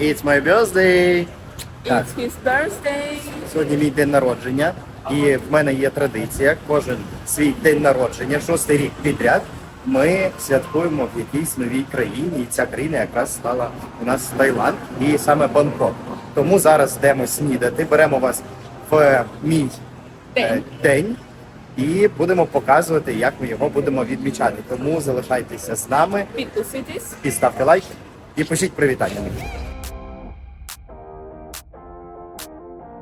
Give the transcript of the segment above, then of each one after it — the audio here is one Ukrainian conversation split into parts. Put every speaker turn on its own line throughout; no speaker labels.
It's my birthday! Так,
It's his birthday.
сьогодні мій день народження, і в мене є традиція. Кожен свій день народження, шостий рік підряд. Ми святкуємо в якійсь новій країні, і ця країна якраз стала у нас Таїланд, і саме Бангкок. Тому зараз йдемо снідати, беремо вас в мій е,
День.
день і будемо показувати, як ми його будемо відмічати. Тому залишайтеся з нами
Підписуйтесь.
і ставте лайки, і пишіть привітання.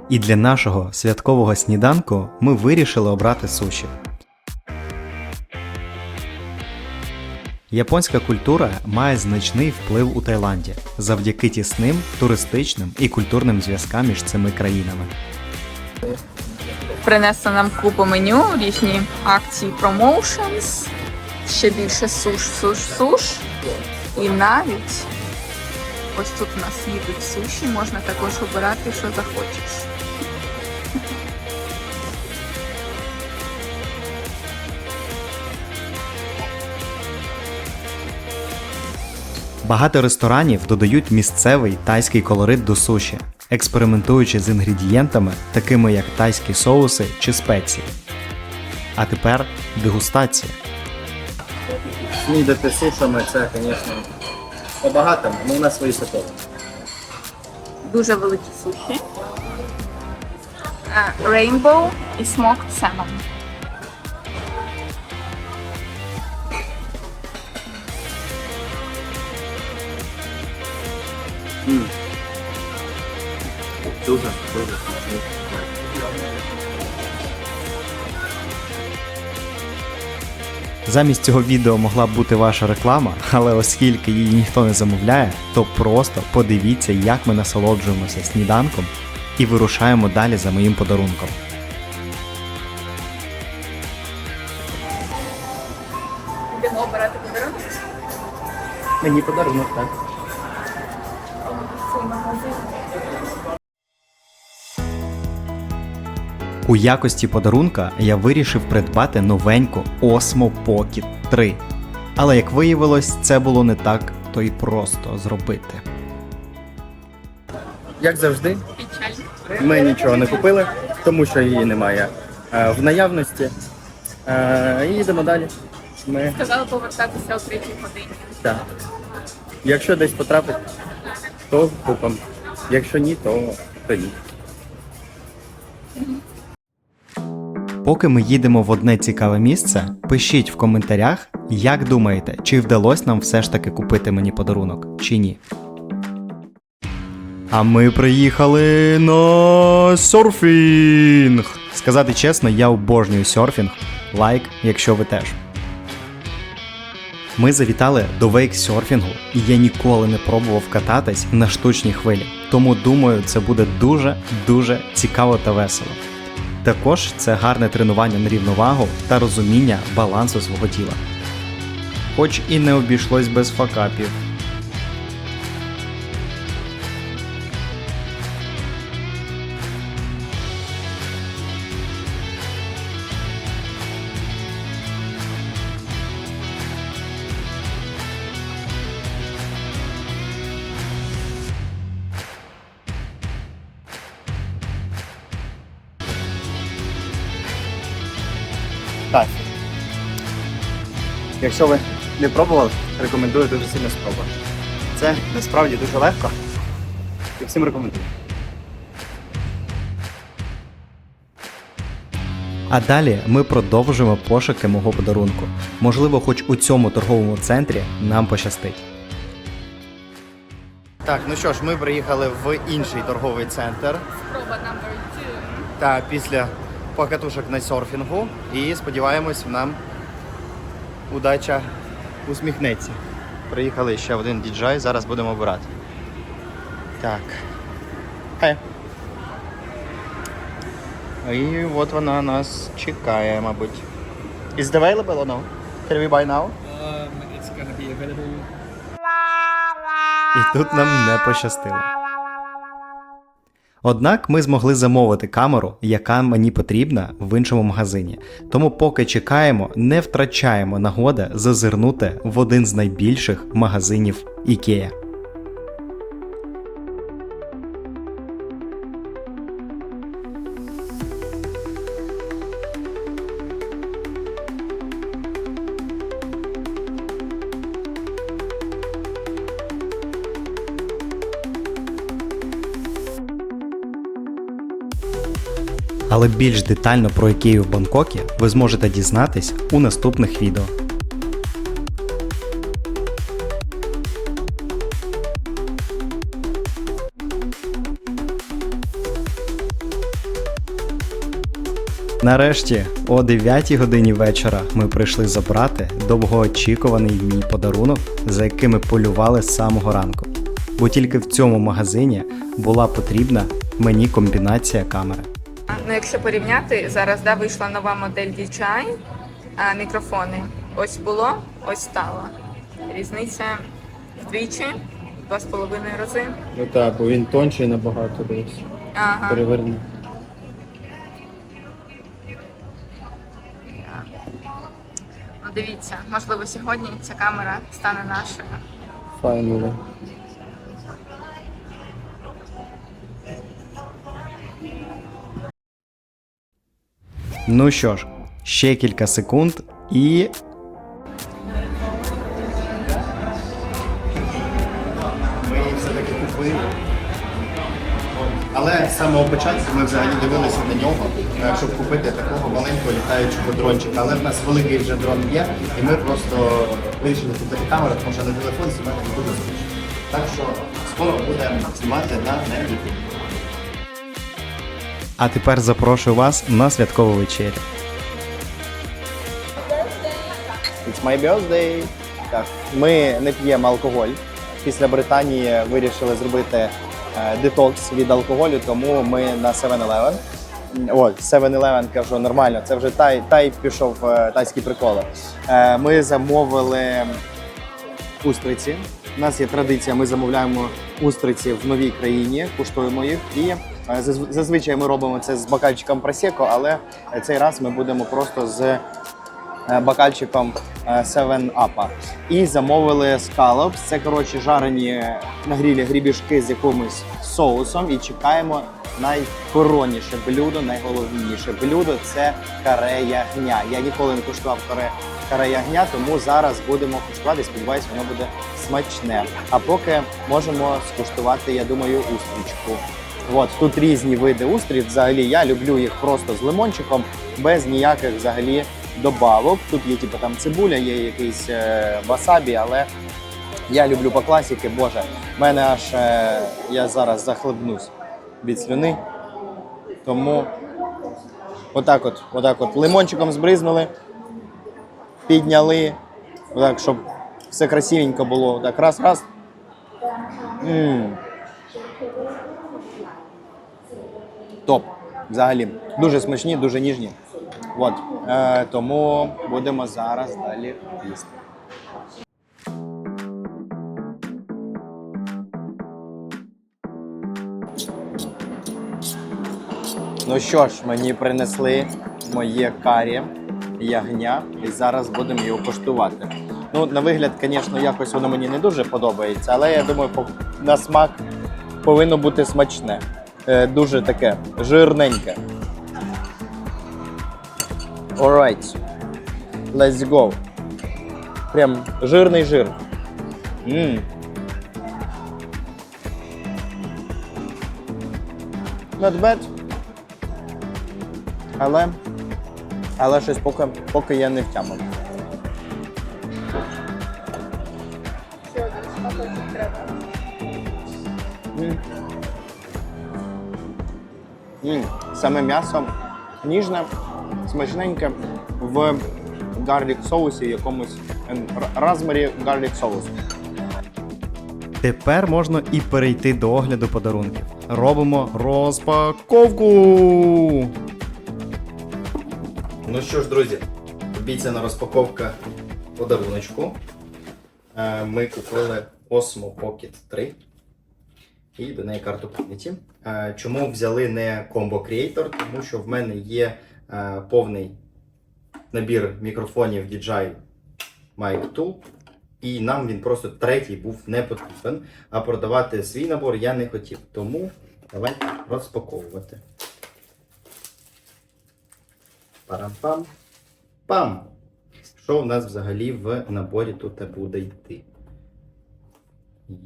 І для нашого святкового сніданку ми вирішили обрати суші. Японська культура має значний вплив у Таїланді завдяки тісним туристичним і культурним зв'язкам між цими країнами.
Принесли нам купу меню, різні акції промоушенс, ще більше суш, суш, суш. І навіть ось тут у нас їдуть суші, можна також обирати, що захочеш.
Багато ресторанів додають місцевий тайський колорит до суші, експериментуючи з інгредієнтами, такими як тайські соуси чи спеції. А тепер дегустація.
Снідати сушами це, звісно, по-багатому, але у нас свої закони.
Дуже великі суші. А, Rainbow і smoked salmon.
Дуже, дуже смачний.
Замість цього відео могла б бути ваша реклама, але оскільки її ніхто не замовляє, то просто подивіться, як ми насолоджуємося сніданком і вирушаємо далі за моїм подарунком.
Йдемо обирати подарунок.
Мені подарунок, так.
Цей магазин.
У якості подарунка я вирішив придбати новеньку Osmo Pocket 3. Але як виявилось, це було не так, то й просто зробити.
Як завжди, ми нічого не купили, тому що її немає е, в наявності. Е, І йдемо далі. Ми
Сказали повертатися о третій годині.
так. Якщо десь потрапить, то купимо. Якщо ні, то, то ні.
Поки ми їдемо в одне цікаве місце, пишіть в коментарях, як думаєте, чи вдалося нам все ж таки купити мені подарунок, чи ні. А ми приїхали на серфінг. Сказати чесно, я обожнюю серфінг. Лайк, якщо ви теж. Ми завітали до вейксерфінгу, і я ніколи не пробував кататись на штучній хвилі. Тому думаю, це буде дуже дуже цікаво та весело. Також це гарне тренування на рівновагу та розуміння балансу свого тіла. Хоч і не обійшлось без факапів.
Так. Якщо ви не пробували, рекомендую дуже сильно спробувати. Це насправді дуже легко. І всім рекомендую.
А далі ми продовжуємо пошуки мого подарунку. Можливо, хоч у цьому торговому центрі нам пощастить.
Так, ну що ж, ми приїхали в інший торговий центр.
Спроба номер 2.
та після покатушок на серфінгу і сподіваємось, нам удача усміхнеться. Приїхали ще один діджей, зараз будемо обирати. Так. Хай. І от вона нас чекає, мабуть. Is it available or no? Can we buy now?
Um, it's to be available.
І тут нам не пощастило. Однак ми змогли замовити камеру, яка мені потрібна в іншому магазині. Тому, поки чекаємо, не втрачаємо нагоди зазирнути в один з найбільших магазинів IKEA. Але більш детально про Ікею в Бангкокі ви зможете дізнатись у наступних відео. Нарешті, о 9 годині вечора, ми прийшли забрати довгоочікуваний мій подарунок, за яким ми полювали з самого ранку. Бо тільки в цьому магазині була потрібна мені комбінація камери.
Ну, якщо порівняти, зараз да, вийшла нова модель DJI, а мікрофони. Ось було, ось стало. Різниця вдвічі, два з половиною рази.
Ну так, бо він тонший набагато десь.
Ага.
Переверни.
Ну, дивіться, можливо, сьогодні ця камера стане нашою.
Finally.
Ну що ж, ще кілька секунд і.
Ми її все-таки купили. Але з самого початку ми взагалі дивилися на нього, е, щоб купити такого маленького літаючого дрончика. Але в нас великий вже дрон є, і ми просто вирішили купити камеру, тому що на телефон знімати не дуже зручно. Так що скоро будемо знімати на небі.
А тепер запрошую вас на святкову вечерю.
It's my birthday. Так, ми не п'ємо алкоголь. Після Британії вирішили зробити е, детокс від алкоголю, тому ми на 7-Eleven. О, 7-Eleven, кажу, нормально, це вже тай, тай пішов е, тайські приколи. Е, Ми замовили устриці. У нас є традиція, ми замовляємо устриці в новій країні, куштуємо їх. І зазвичай ми робимо це з бокальчиком просеко, але цей раз ми будемо просто з е, бокальчиком 7 Up. І замовили scallops. Це коротше жарені на грілі грібішки з якимось соусом. І чекаємо найкоронніше блюдо, найголовніше блюдо це каре ягня. Я ніколи не куштував каре, каре ягня, тому зараз будемо куштувати. Сподіваюсь, воно буде смачне. А поки можемо скуштувати, я думаю, устрічку. От тут різні види устріч. Взагалі я люблю їх просто з лимончиком, без ніяких взагалі добавок. Тут є типу там цибуля, є якийсь е, васабі, але я люблю по класіки. Боже, в мене аж е, я зараз захлебнусь від слюни. Тому отак от, отак от лимончиком збризнули, підняли, отак, щоб все красивенько було. Отак, раз, раз. М. Топ. Взагалі. Дуже смачні, дуже ніжні. От. Е, тому будемо зараз далі їсти. Ну що ж, мені принесли моє карі ягня, і зараз будемо його коштувати. Ну, на вигляд, звісно, якось воно мені не дуже подобається, але я думаю, на смак повинно бути смачне. Е, дуже таке жирненьке. Alright. Let's go. Прям жирний жир. Мм. Not bad. Але. Але щось поки, поки я не втямив. М. М, Саме м'ясо ніжне, смачненьке в гарлік соусі якомусь ем, размері гарлік соус.
Тепер можна і перейти до огляду подарунків. Робимо розпаковку.
Ну що ж, друзі, обіцяна розпаковка подаруночку. Е, Ми купили Osmo Pocket 3 і до неї карту пам'яті. Е, Чому взяли не Combo Creator? Тому що в мене є е, повний набір мікрофонів DJI Mic 2. І нам він просто третій був не потрібен, а продавати свій набор я не хотів. Тому давайте розпаковувати. Парам-пам. Пам! Що у нас взагалі в наборі тут буде йти?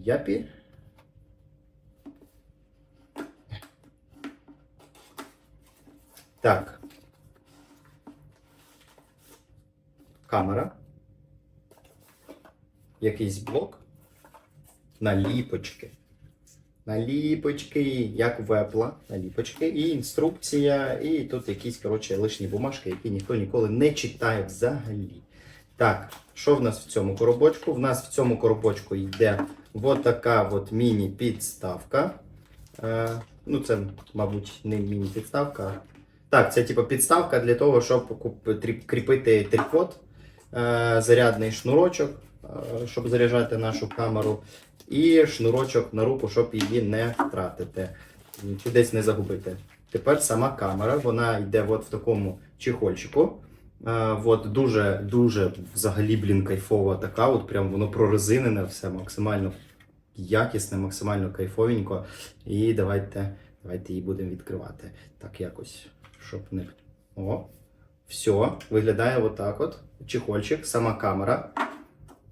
Япі. Так. Камера. Якийсь блок. Наліпочки. Наліпочки, як вепла, наліпочки, і інструкція, і тут якісь, коротше, лишні бумажки, які ніхто ніколи не читає взагалі. Так, що в нас в цьому коробочку? В нас в цьому коробочку йде от така от міні-підставка. Е, ну, це, мабуть, не міні-підставка. Так, це типу підставка для того, щоб кріпити трикот, е, зарядний шнурочок, е, щоб заряджати нашу камеру, і шнурочок на руку, щоб її не втратити, чи десь не загубити. Тепер сама камера, вона йде от в такому чехольчику. Е, от дуже, дуже взагалі, блін, кайфова така. От прям воно прорезинене, все максимально якісне, максимально кайфовенько. І давайте, давайте її будемо відкривати. Так якось, щоб не. О, все, виглядає отак от. Чехольчик, сама камера.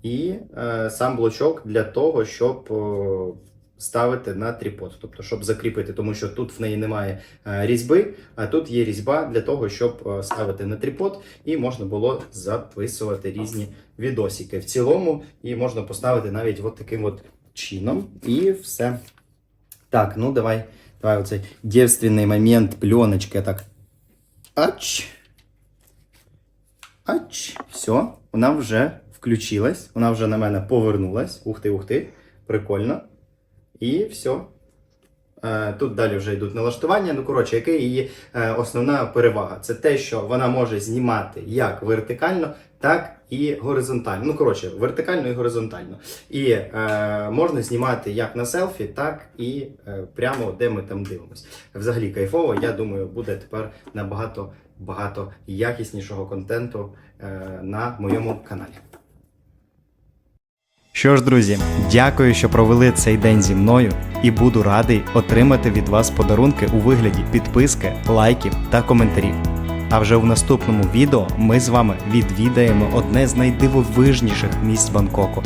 І е, сам блочок для того, щоб о, ставити на тріпод, тобто, щоб закріпити, тому що тут в неї немає е, різьби, а тут є різьба для того, щоб е, ставити на тріпод, і можна було записувати різні відосики. В цілому і можна поставити навіть от таким от чином, і все. Так, ну давай, давай оцей дівственний момент пленочки. Так. Ач. Ач. Все, вона вже включилась, вона вже на мене повернулась. Ух ти, ух ти, прикольно. І все. Тут далі вже йдуть налаштування. Ну, коротше, яка її е, основна перевага? Це те, що вона може знімати як вертикально, так і горизонтально. Ну, коротше, вертикально і горизонтально. І е, можна знімати як на селфі, так і е, прямо де ми там дивимося. Взагалі кайфово, я думаю, буде тепер набагато багато якіснішого контенту е, на моєму каналі.
Що ж, друзі, дякую, що провели цей день зі мною, і буду радий отримати від вас подарунки у вигляді підписки, лайків та коментарів. А вже в наступному відео ми з вами відвідаємо одне з найдивовижніших місць Бангкоку.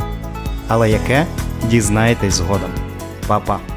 Але яке дізнаєтесь згодом. Па-па!